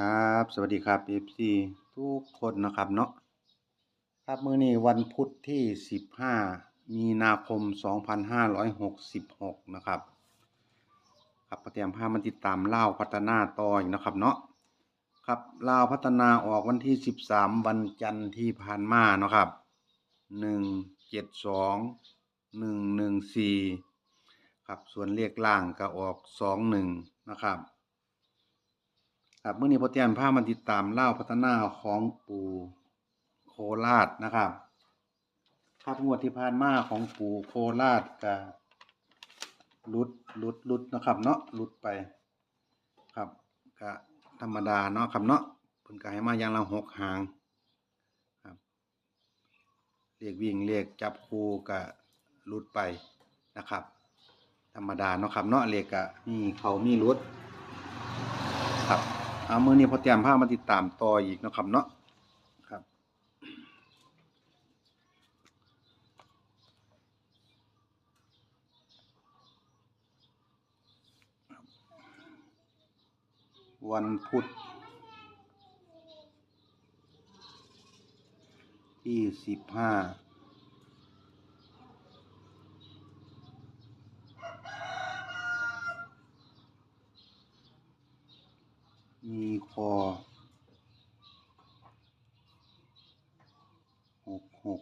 ครับ สวัสดีครับ FC ทุกคนนะครับเนาะครับมื้อนี้วันพุธที่ 15 มีนาคม 2566 นะครับ ครับประเตรียมพามาติดตามเล่าพัฒนาต่ออีกนะครับเนาะครับเล่าพัฒนาออกวันที่ 13 วันจันทร์ที่ผ่านมาเนาะครับ 172 114 ครับส่วนเลขล่างก็ออก 21 นะครับ ครับมื่อนี้พอเตียมพามาติดตามเล่าพัฒนาของปูโคราชนะครับครับงวดที่ผ่านมาของปูโคราชกับลุดลุดลุดนะครับ เนาะลุดไป ครับก็ธรรมดาเนาะครับเนาะเพิ่นก็ให้มาอย่างละหกหางครับเรียกวิ่งเรียกจับคู่ก็ลุดไปนะครับ ธรรมดาเนาะครับเนาะเรียกก็มีเขามีลุดครับ เอามือนี้พอเตรียมผ้ามาติดตามต่ออีกนะครับเนาะครับ วันพุธที่สิบห้า มีคอหกหก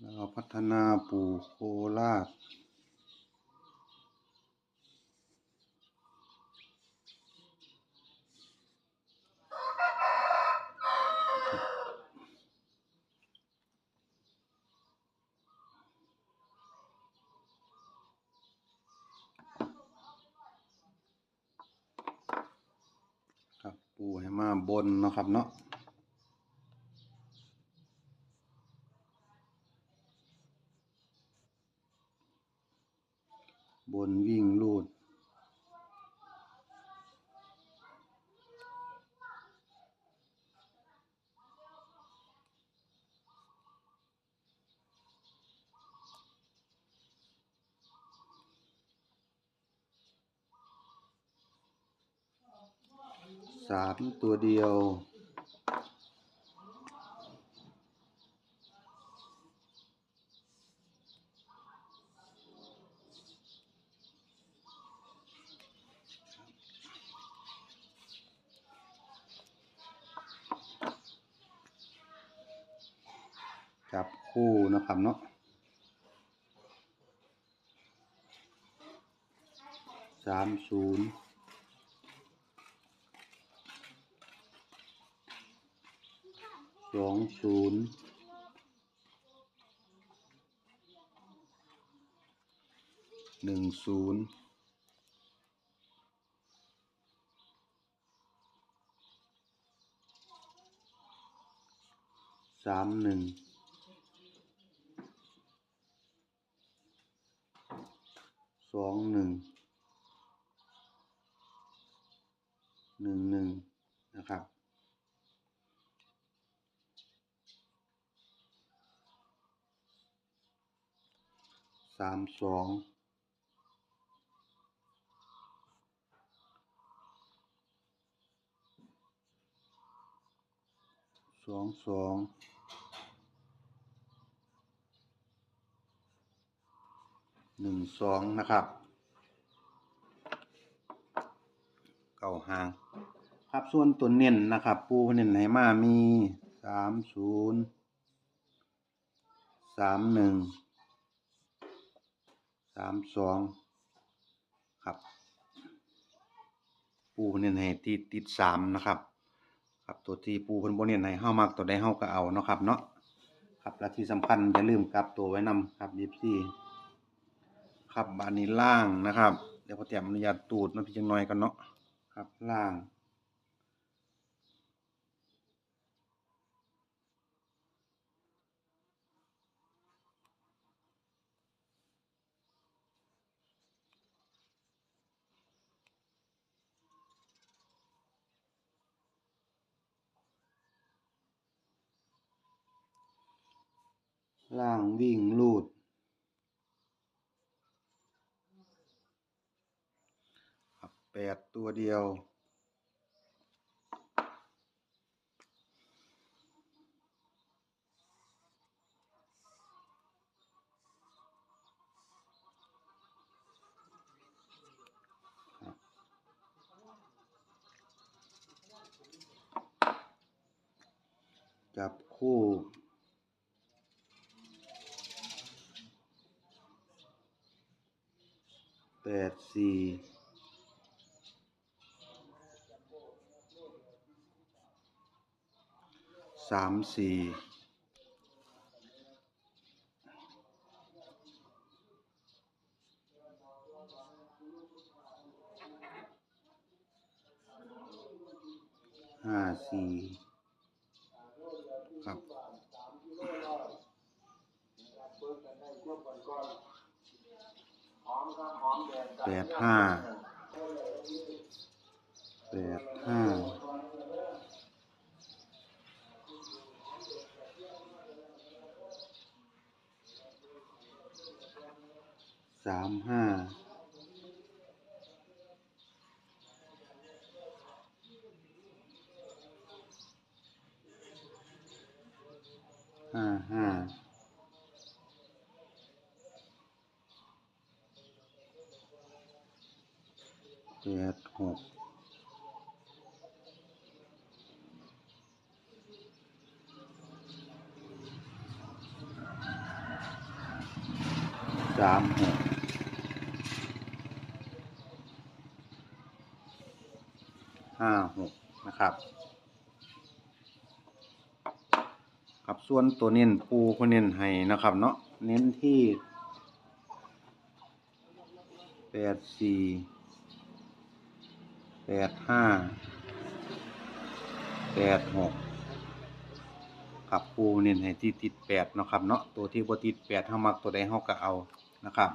แล้วก็ พัฒนาปู่โคราชครับปูให้มาบนเนาะครับเนาะบนวิ่งลูด สามตัวเดียวจับคู่นะครับเนาะสามศูนย์ สองศูนย์หนึ่งศูนย์สามหนึ่งสองหนึ่งหนึ่งหนึ่งนะครับ สามสองสองสองหนึ่งสองนะครับเก่าหาง ครับส่วนตัวเน้นนะครับ ปูเน้นให้มามีสามศูนย์สามหนึ่ง สามสองครับ ปูเน้นให้ติดติดสามนะครับ ครับตัวที่ปูเพิ่นบ่เน้นให้เฮามักตัวใดเฮาก็เอาเนาะครับเนาะครับและที่สำคัญอย่าลืมกลับตัวไว้นำครับ24ครับบานนี้ล่างนะครับ เดี๋ยวพอเตรียมอนุญาตตูดมาพี่จังหน่อยกันเนาะครับล่าง ล่างวิ่งลูด แปดตัวเดียว จับคู่ แปดสี่สามสี่ห้าสี่ครับ แปดห้าแปดห้าสามห้าห้าห้า แปดหกสามหกห้าหกนะครับ ครับส่วนตัวเน้นปูเขาเน้นให้นะครับ เนาะเน้นที่แปดสี่ แปดห้าแปดหกครับปูเน้นให้ที่ติดแปดเนาะครับเนาะตัวที่บ่ติดแปดเฮามักตัวใดเฮาก็เอานะครับ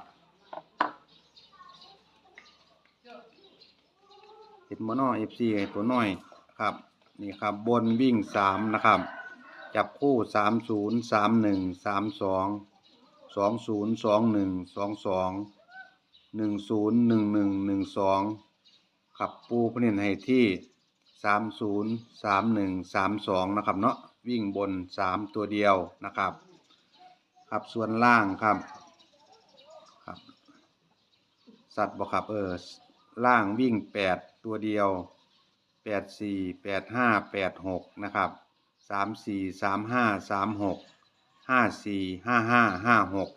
เห็นบ่น้อ FC ไอ้ตัวน้อยครับนี่ครับบนวิ่งสามนะครับ จับคู่สามศูนย์สามหนึ่งสามสองสองศูนย์สองหนึ่งสองสองหนึ่งศูนย์หนึ่งหนึ่งหนึ่งสอง ขับปูพนินให้ที่สามศูนย์สามหนึ่งสามสองนะครับเนาะวิ่งบนสามตัวเดียวนะครับ ครับส่วนล่างครับครับ สัตว์บอกครับเออล่างวิ่งแปดตัวเดียวแปดสี่แปดห้าแปดหกนะครับสามสี่สามห้าสามหกห้าสี่ห้าห้าห้าหก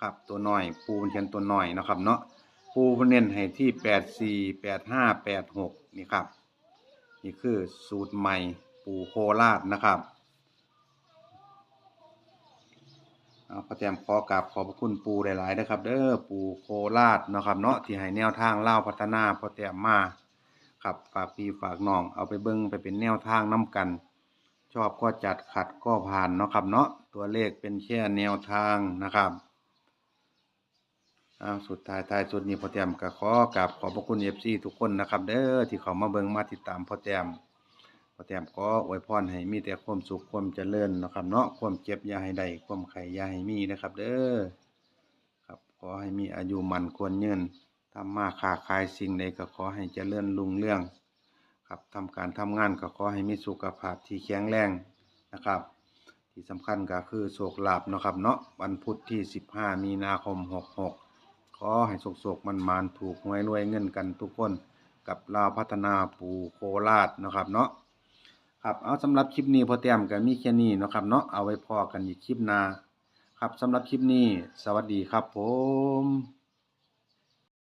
ครับตัวหน้อยปูมันเขียนตัวหน้อยนะครับเนาะ ปูเน้นให้ที่แปดสี่แปดห้าแปดหกนี่ครับ นี่คือสูตรใหม่ปูโคราชนะครับเอาพระแจมขอกราบขอบพระคุณปูหลายๆนะครับ เด้อปูโคราชเนาะครับ เนาะที่ให้แนวทางเล่าพัฒนาพอแตมมาครับฝากพี่ฝากน้องเอาไปเบิ่งไปเป็นแนวทางน้กัน ชอบก็จัดขัดก็ผ่านเนาะครับ เนาะตัวเลขเป็นแค่แนวทางนะครับ อ้าสุดท้ายท้ายสุดนี้พ่อแต้มก็ขอกราบขอบพระคุณเอฟซีทุกคนนะครับ เด้อที่เขามาเบิ่งมาติดตามพ่อแต้มพ่อแต้มก็อวยพรให้มีแต่ความสุขความเจริญนะครับ เนาะความเจ็บอย่าให้ได้ความไข่อย่าให้มีนะครับ เด้อครับขอให้มีอายุมันควรยืนทำมาค้าขายสิ่งใดก็ขอให้เจริญรุ่งเรื่อง ครับทำการทำงานก็ขอให้มีสุขภาพที่แข็งแรงนะครับ ที่สำคัญก็คือโศกลาบนะครับ เนาะวันพุธที่ 15 มีนาคม 66 อให้โศกโศกมันมานถูกหวยรวยเงินกันทุกคนกับลาวพัฒนาปูโคราชนะครับเนาะครับเอาสำหรับคลิปนี้พอเตรียมกันมีแค่นี้นะครับเนาะเอาไว้พอกันอีกคลิปหน้าคครับสำหรับคลิปนี้ สวัสดีครับผม